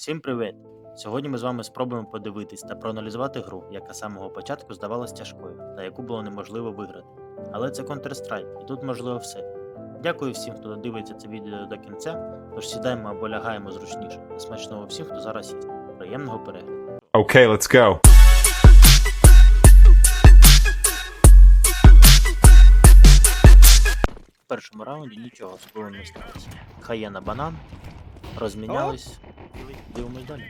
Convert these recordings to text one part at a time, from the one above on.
Всім привіт! Сьогодні ми з вами спробуємо подивитись та проаналізувати гру, яка з самого початку здавалась тяжкою та яку було неможливо виграти. Але це Counter-Strike, і тут можливо все. Дякую всім, хто дивиться це відео до кінця, тож сідаємо або лягаємо зручніше. Та Смачного всім, хто зараз їсть. Приємного перегляду. Okay, let's go. В першому раунді нічого особливого не сталося. Хаєна банан, розмінялись, дивимось далі.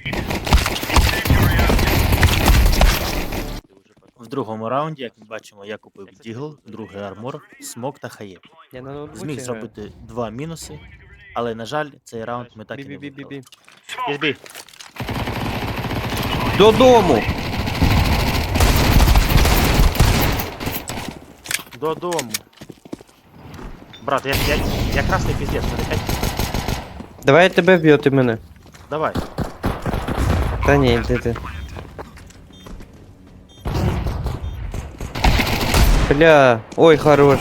В другому раунді, як ми бачимо, я купив Дігл, другий армор, смок та. Я на ноутбуці Зміг граю. зробити два мінуси, але, на жаль, цей раунд ми так і не виграли. Бі-бі-бі-бі. Ізбі, Додому! додому. Брат, я, я, я красний піздець, мене п'ять. Давай я тебе вб'ю, ти мене. Давай. Та ні, йди ти. Бля, ой, хорош.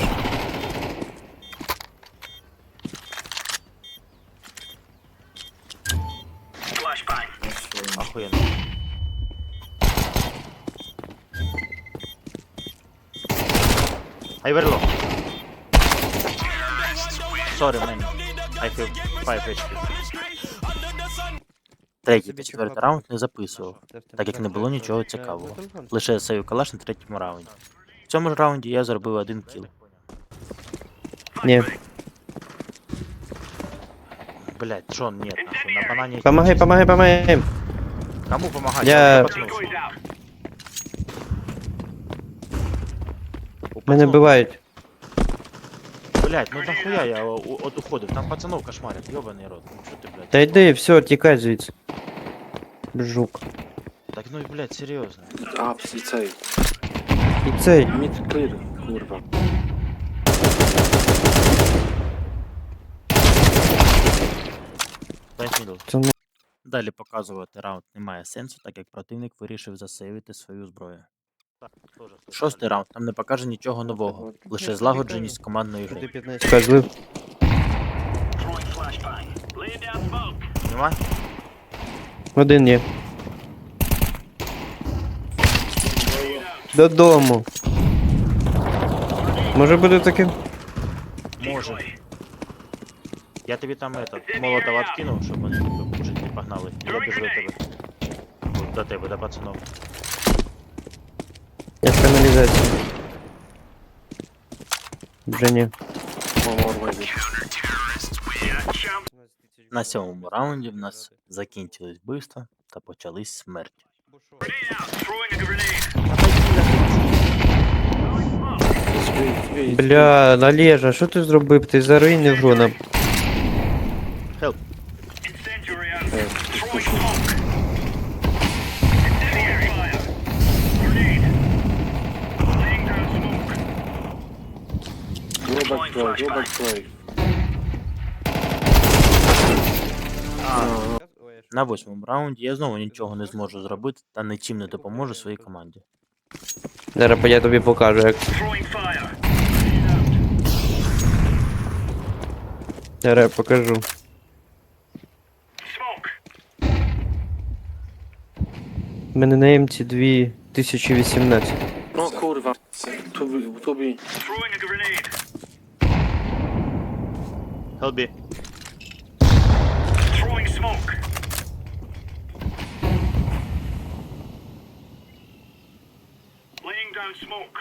Охуєнно. I very low. Sorry, man. I feel 5 HP. Третій та четвертий раунд не записував, так як не було нічого цікавого. Лише сейв калаш на третьому раунді. В цьому ж раунді я зробив один кіл. Ні, Блять, Джон, нет, нахуй, на банані. помагай, помагай, помагай. Кому помагать? Я- Мене вбивають. Блять, ну нахуя я о- о- от уходив, там пацанов кошмарять, йобаний рот. Ну що ти, блядь? Та йди, все, тікай звідси. Жук. Так ну блядь, серйозно. А, пс- цей. І цей. Мід клір, курва. П'ять мідл. Це ну. Далі показувати раунд немає сенсу, так як противник вирішив засейвити свою зброю. Шостий раунд нам не покаже нічого нового, лише злагодженість командної гри. Чекай, злив. Нема? Один є. Додому. Може буде таке? Може. Я тобі там этот, молотов откинув, щоб вони тебе не погнали. Я біжу до тебе. До тебе, до пацанов. В. Вже ні. На сьомому раунді в нас закінчились вбивства та почались смерті. Бля, Належа, що ти зробив? Ти заруйнив гру нам. Хелп. Е, Go back play, go back. А, На восьмому раунді я знову нічого не зможу зробити та нічим не допоможу своїй команді. Зараз я тобі покажу, як. Зараз я покажу. У мене на Мці 2018. No kurwa. Tu, bi- tu bi. Хелбі. Laying down smoke.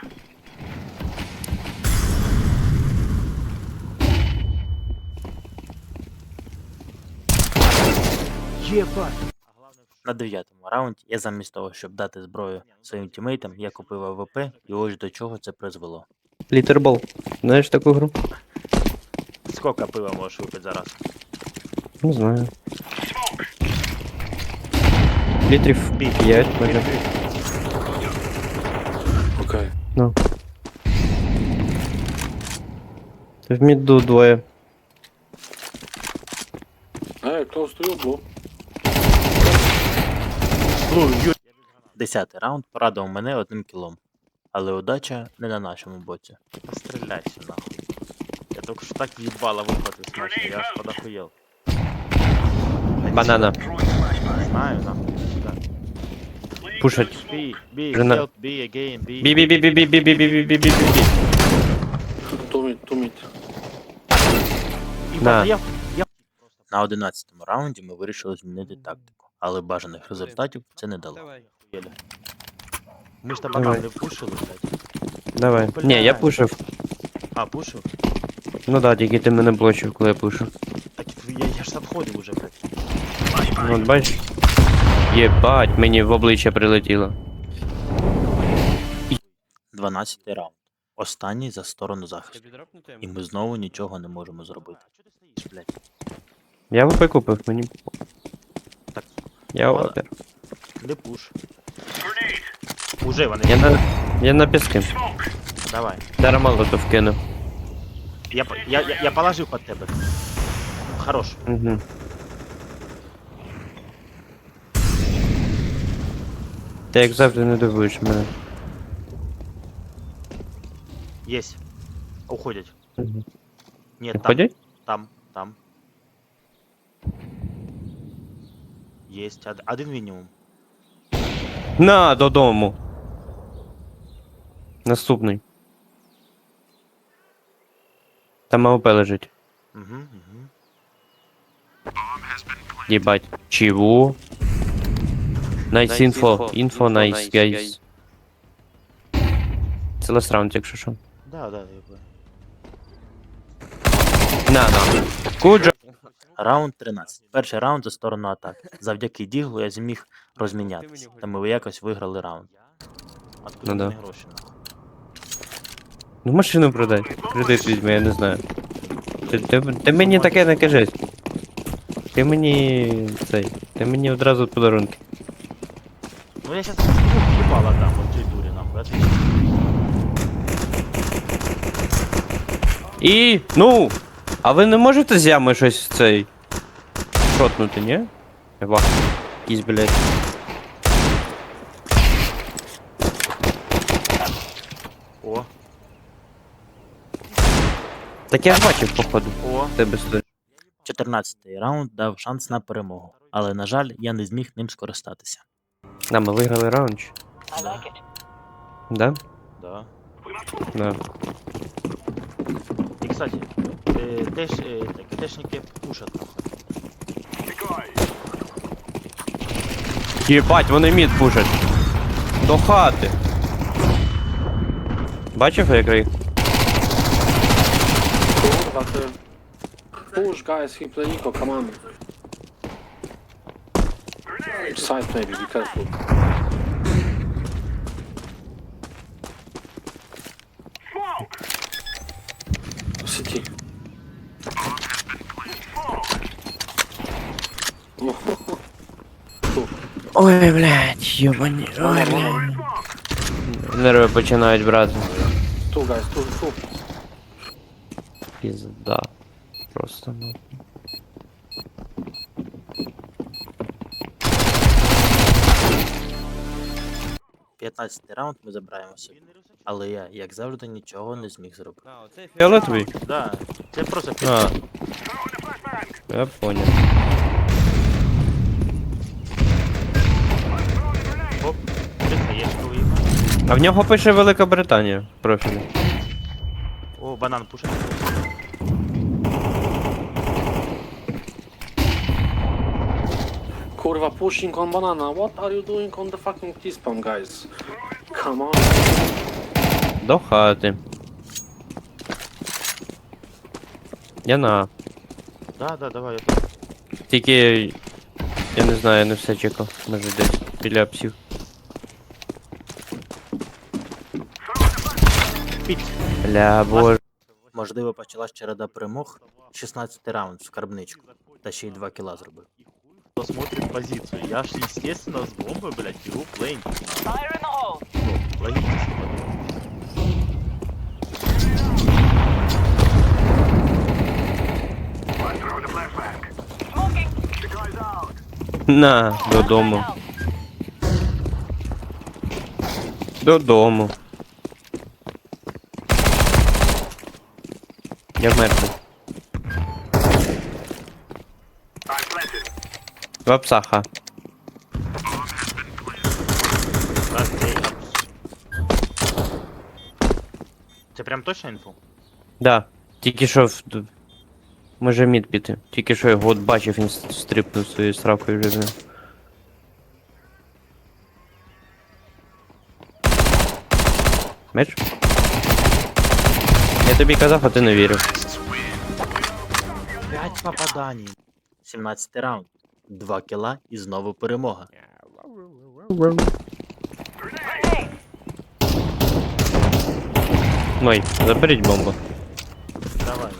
На дев'ятому раунді я замість того, щоб дати зброю своїм тімейтам, я купив АВП і ось до чого це призвело. Літербол. Знаєш таку гру? Скільки пива можеш випити зараз? Не знаю. Літрів 5, може. Окей. Ну. В міду двоє. Ей, close to you, blue. Десятий раунд порадував мене одним кілом. Але удача не на нашому боці. Постріляйся нахуй. Я тільки що так їбало виходив смачно, я аж подохуєл. Банана. Знаю, знаю. Да. Пушать. B. B, Жена. help, B, again, B. бі бі бі бі бі бі бі бі бі бі бі бі. Да. я- я- На 11 раунді ми вирішили змінити тактику, але бажаних результатів це не дало. Єля. Ми ж там Давай. не пушили, блядь. Давай. Ні, я пушив. А, пушив? Ну да, тільки ти мене блочив, коли я пушив. Так я, я ж відходив уже, блядь. Ну, от бачиш? Єбать, мені в обличчя прилетіло. 12 раунд. Останній за сторону захисту. І ми знову нічого не можемо зробити. Блядь? Я ВП купив, мені. Так. Я Ладно. опер. Не пуш. Уже вони. Я на. Я на піски. Давай. молотов кину. Я, по- я, я, я положив под тебе. Хорош. Угу. Ти як завжди не дивуєш мене. Єсть. Уходять. Мгм. Ні, там, Ходять? там, там. Єсть. од- Один мінімум. На, додому. Наступний. Там АВП лежить. Угу, угу. Єбать. Чего? Nice info. Info nice, guys. Це round, якщо що. Да, да, я. На, на. Куджа. Раунд 13. Перший раунд за сторону атаки. Завдяки діглу я зміг розмінятися. Та ми якось виграли раунд. Откуда Ну да. гроші нахуй? Ну машину продай. Кредит візьми, я не знаю. Ти, ти, ти мені таке не кажи. Ти мені цей. Ти мені одразу подарунки. Ну я сейчас ебало дам вот той дуре нахуй. отвечу. І. Ну! А ви не можете з ями щось цей. Шотнути, ні? Вах. Якийсь, блядь. О, Так я ж бачив, походу. о. Тебе стоїть. 14-й раунд дав шанс на перемогу, але, на жаль, я не зміг ним скористатися. На, ми виграли раунд. чи? Да? Да. Да. І, кстати, е, теж, е, так, тешники пушать нахуй. Єбать, вони мід пушать. До хати. Бачив, як їх? Push, guys, he play Eco, come on. Side maybe, be careful. City. Ой, блядь, йобані. Ой, блядь. Нерви починають брати. Two guys, two, two. Пізда. Просто ну. 15-й раунд ми забираємо собі. Але я, як завжди, нічого не зміг зробити. Фіолетовий? Да, це просто. А. Я понял. Оп, три хаєшки виїхав. А в нього пише Велика Британія в профілі. О, банан пушить. Kurwa, pushing on banana. What are you doing on the fucking T-spawn, guys? Come on. До хати. Я на. Да, да, давай, я тут. Тільки. Я не знаю, я не все чекав. Може десь біля псів. Бля, боже. Можливо, почалась череда перемог. 16 раунд в скарбничку. Та ще й 2 кіла зробив. Хто смотрит позицію? Я ж, естественно, з бомби, блядь, беру плейн. Ну, логически. На, додому. Додому. Я мертвий. Вапсаха. Це прям точно инфу? Да. Тільки що в... Може мід піти. Тільки що його от бачив, він стрипнув своєю сракою вже. Меч? Я тобі казав, а ти не вірив. 5 попаданий. 17 раунд. 2 кіла і знову перемога. Ой, заберіть бомбу. Давай,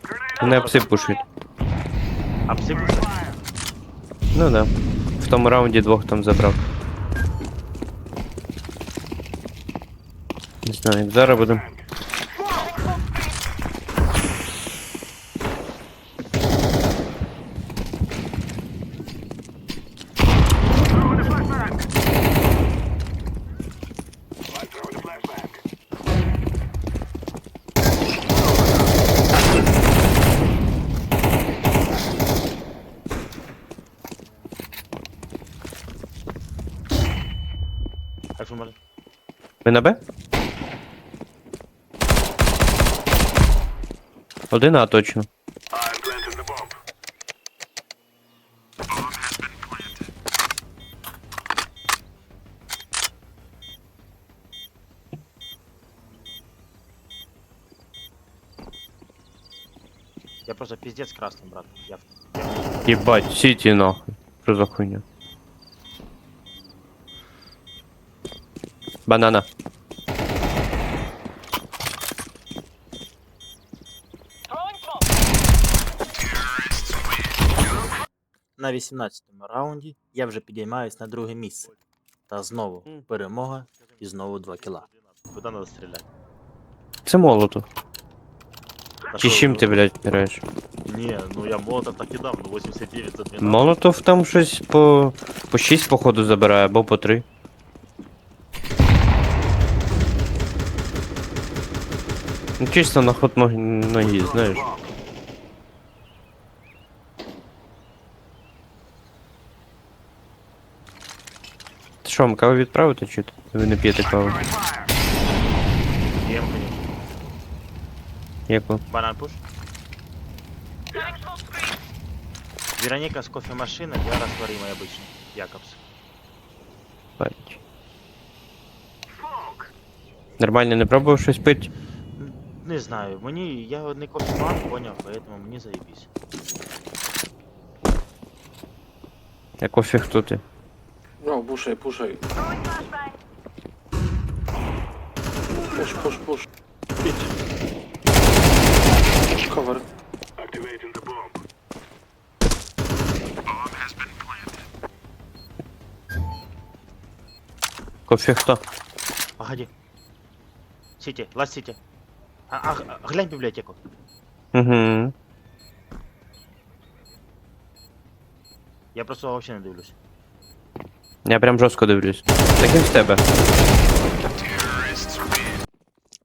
давай. Не пси пушить. Обсипався? Ну да. В тому раунді двох там забрав. Не знаю, як зараз будемо. Ви на Б? Один А точно. I'm planting the bomb. Я просто пиздец красный, брат. Я... Єбать, сіті нахуй. Що за хуйня? Банана. На 18-му раунді я вже підіймаюсь на друге місце. Та знову перемога і знову 2 кіла. Куди надо стріляти? Це молотов. Та Чи чим ну, ти, блядь, граєш? Ні, ну я молотов так і дам, ну 89 за 12. Молотов там щось по. по 6 походу забирає, або по 3. Ну чисто на ход ноги, ноги знаєш. Ти що, вам каву відправити чи ви не п'єте каву? Єм, конечно. Яку? Банан пуш. Вероника с кофемашиной, я растворимый обычно. Якобс. Бать. Нормально не пробував щось пити? Не знаю, мені я не кофеман, понял, поэтому мені заебись. А кофе хто ти? Push, push, push. Idź. Cover. Activating the bomb. Кофе хто? Погоди. Сити, ласт сити. А, а, глянь библиотеку. Угу. Я просто вообще не дивлюсь. Я прям жорстко дивлюсь. Таким в тебе.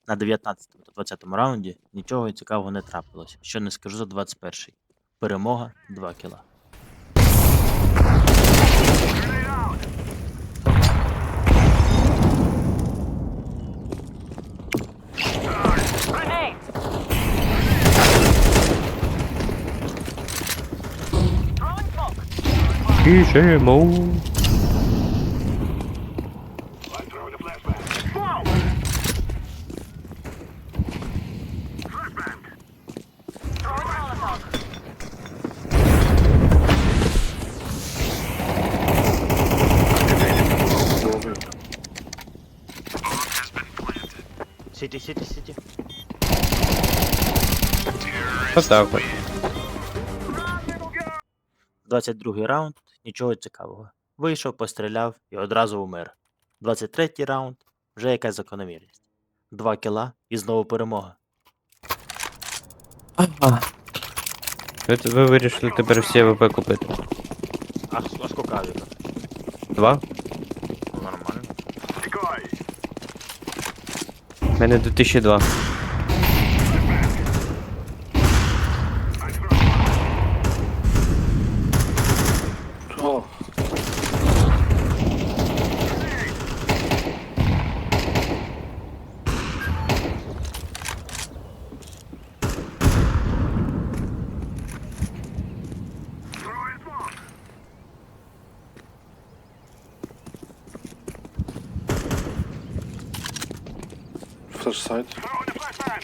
На 19 та 20 раунді нічого цікавого не трапилось, що не скажу за 21-й. Перемога 2 кіла. Біжимо. Сиди, сиди, сиди. Вот так вот. 22 раунд. Нічого цікавого. Вийшов, постріляв і одразу умер. 23 раунд, вже якась закономірність. 2 кіла і знову перемога. Ага. Ви, ви вирішили тепер всі АВП купити. А, а сколько авіка? Два? Нормально. У мене 2002. Flash side. Throwing the flashbang.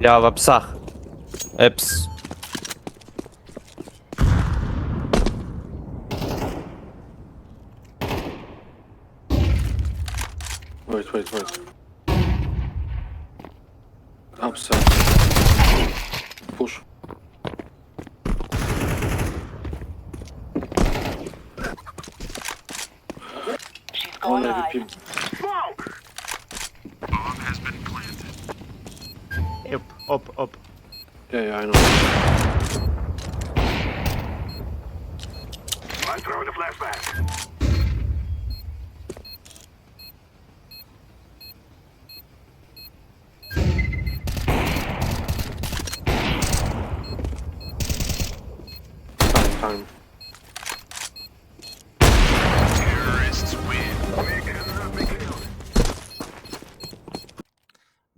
Я Onu yapayım. Yap, hop, hop. Ya ya aynen. Time, time.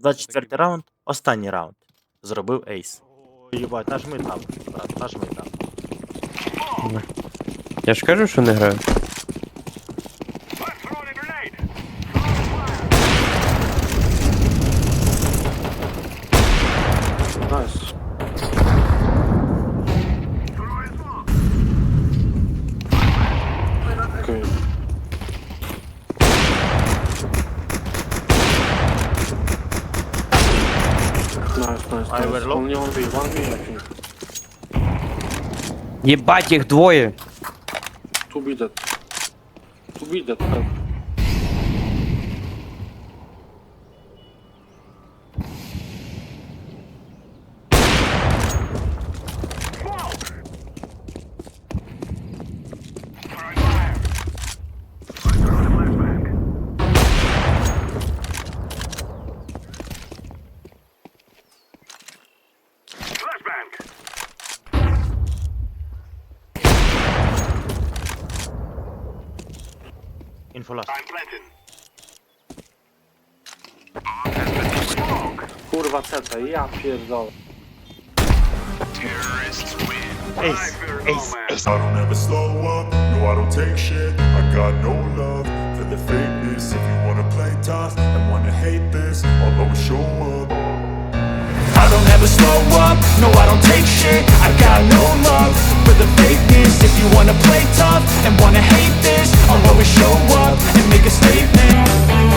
24 раунд, останній раунд. Зробив ейс. Єбать, нажми там, брат, нажми там. Я ж кажу, що не граю. I'm throwing a grenade. Nice. Throwing smoke. Okay. Nice, nice, I nice. will look. Only 1v, 1v, I think. Їх двоє! To be that. To Info last. I'm planting. Kurwa CT, ja pierdolę. Ace, ace, ace. I don't ever slow up, no I don't take shit. I got no love for the fakeness. If you wanna play tough and wanna hate this, I'll always show up. I don't ever slow up, no I don't take shit. I got no love for the fakeness. If you wanna play tough and wanna hate this I'll always show up and make a statement.